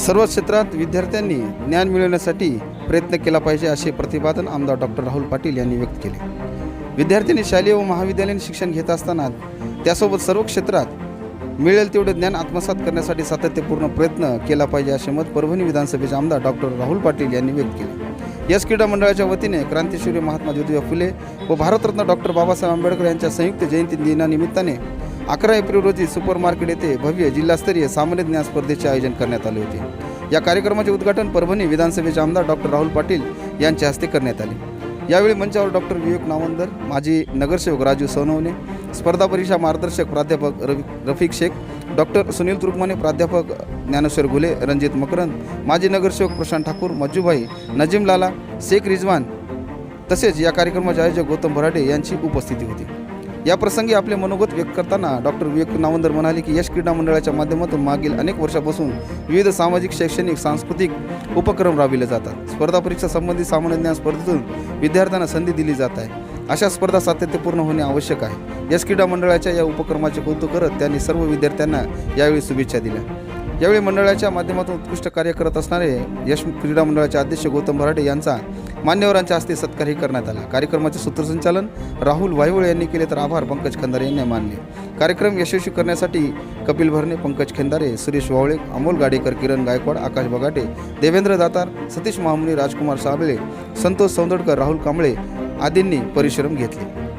सर्व क्षेत्रात विद्यार्थ्यांनी ज्ञान मिळवण्यासाठी प्रयत्न केला पाहिजे असे प्रतिपादन आमदार डॉक्टर राहुल पाटील यांनी व्यक्त केले. विद्यार्थ्यांनी शालेय व महाविद्यालयीन शिक्षण घेत असताना त्यासोबत सर्व क्षेत्रात मिळेल तेवढे ज्ञान आत्मसात करण्यासाठी सातत्यपूर्ण प्रयत्न केला पाहिजे असे मत परभणी विधानसभेचे आमदार डॉक्टर राहुल पाटील यांनी व्यक्त केले. याच क्रीडा मंडळाच्या वतीने क्रांतीसूर्य महात्मा ज्योतिबा फुले व भारतरत्न डॉक्टर बाबासाहेब आंबेडकर यांच्या संयुक्त जयंती दिनानिमित्ताने अकरा एप्रिल रोजी सुपर मार्केट येथे भव्य जिल्हास्तरीय सामान्य ज्ञान स्पर्धेचे आयोजन करण्यात आले होते. या कार्यक्रमाचे उद्घाटन परभणी विधानसभेचे आमदार डॉक्टर राहुल पाटील यांच्या हस्ते करण्यात आले. यावेळी मंचावर डॉक्टर विवेक नावंदर माजी नगरसेवक राजू सोनवणे स्पर्धा परीक्षा मार्गदर्शक प्राध्यापक रवि रफिक शेख डॉक्टर सुनील तुरुकमाने प्राध्यापक ज्ञानेश्वर घुले रणजित मकरंद माजी नगरसेवक प्रशांत ठाकूर मज्जूभाई नजीम लाला शेख रिजवान तसेच या कार्यक्रमाचे आयोजक गौतम भराडे यांची उपस्थिती होती. या प्रसंगी आपले मनोगत व्यक्त करताना डॉक्टर विवेक नावंदर म्हणाले की यश क्रीडा मंडळाच्या माध्यमातून मागील अनेक वर्षापासून विविध सामाजिक शैक्षणिक सांस्कृतिक उपक्रम राबविले जातात. स्पर्धा परीक्षा संबंधित सामान्य ज्ञान स्पर्धेतून विद्यार्थ्यांना संधी दिली जात आहे. अशा स्पर्धा सातत्यपूर्ण होणे आवश्यक आहे. यश क्रीडा मंडळाच्या या उपक्रमाचे कौतुक करत त्यांनी सर्व विद्यार्थ्यांना यावेळी शुभेच्छा दिल्या. यावेळी मंडळाच्या माध्यमातून उत्कृष्ट कार्य करत असणारे यश क्रीडा मंडळाचे अध्यक्ष गौतम भराडे यांचा मान्यवरांच्या हस्ते सत्कारही करण्यात आला. कार्यक्रमाचे सूत्रसंचालन राहुल वायवळे यांनी केले तर आभार पंकज खंदारे यांनी मानले. कार्यक्रम यशस्वी करण्यासाठी कपिल भरणे पंकज खेंदारे सुरेश वावळे अमोल गाडेकर किरण गायकवाड आकाश बगाटे देवेंद्र दातार सतीश महामुनी राजकुमार साबळे संतोष सौंदडकर राहुल कांबळे आदींनी परिश्रम घेतले.